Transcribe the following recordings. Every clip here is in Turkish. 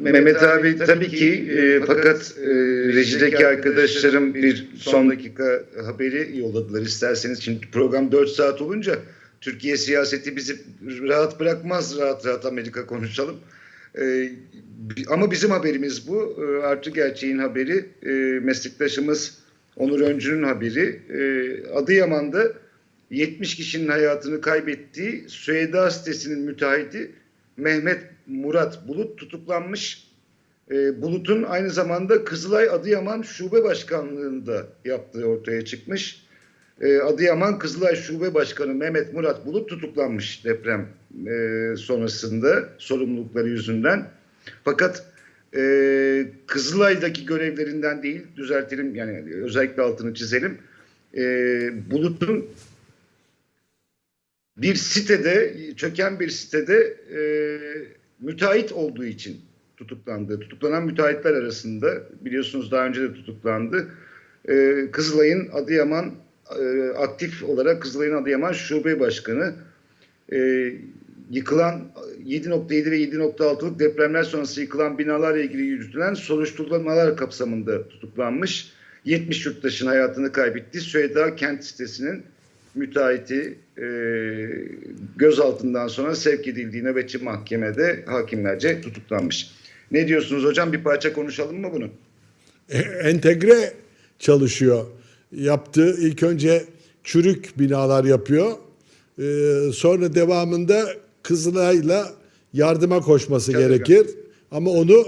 Mehmet abi tabii ki e, fakat e, rejideki arkadaşlarım bir son dakika haberi yolladılar isterseniz. Şimdi program 4 saat olunca Türkiye siyaseti bizi rahat bırakmaz rahat rahat Amerika konuşalım. E, ama bizim haberimiz bu. E, artı gerçeğin haberi e, meslektaşımız Onur Öncü'nün haberi. E, Adıyaman'da 70 kişinin hayatını kaybettiği Süheyda sitesinin müteahhiti Mehmet Murat Bulut tutuklanmış. E, Bulut'un aynı zamanda Kızılay Adıyaman Şube Başkanlığı'nda yaptığı ortaya çıkmış. E, Adıyaman Kızılay Şube Başkanı Mehmet Murat Bulut tutuklanmış deprem e, sonrasında sorumlulukları yüzünden. Fakat e, Kızılay'daki görevlerinden değil, düzeltelim yani özellikle altını çizelim. E, Bulut'un bir sitede, çöken bir sitede e, müteahhit olduğu için tutuklandı. Tutuklanan müteahhitler arasında biliyorsunuz daha önce de tutuklandı. E, Kızılay'ın Adıyaman e, aktif olarak Kızılay'ın Adıyaman Şube Başkanı e, yıkılan 7.7 ve 7.6'lık depremler sonrası yıkılan binalarla ilgili yürütülen soruşturmalar kapsamında tutuklanmış. 70 yurttaşın hayatını kaybetti. Süheyda kent sitesinin müteahhiti e, gözaltından sonra sevk edildiği nöbetçi mahkemede hakimlerce tutuklanmış. Ne diyorsunuz hocam? Bir parça konuşalım mı bunu? E, entegre çalışıyor. Yaptığı ilk önce çürük binalar yapıyor. Ee, sonra devamında Kızılay'la yardıma koşması Tabii. gerekir. Ama onu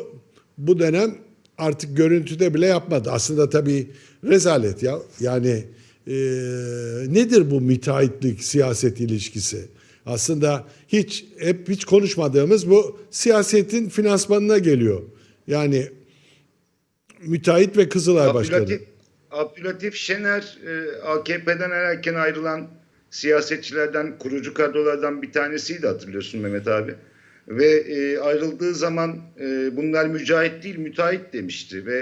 bu dönem artık görüntüde bile yapmadı. Aslında tabii rezalet ya. Yani e, nedir bu müteahhitlik siyaset ilişkisi? Aslında hiç hep hiç konuşmadığımız bu siyasetin finansmanına geliyor. Yani müteahhit ve Kızılay Başkanı. Abdülatif, Abdülatif Şener e, AKP'den erken ayrılan siyasetçilerden, kurucu kadrolardan bir tanesiydi hatırlıyorsun Mehmet abi. Ve e, ayrıldığı zaman e, bunlar mücahit değil müteahhit demişti ve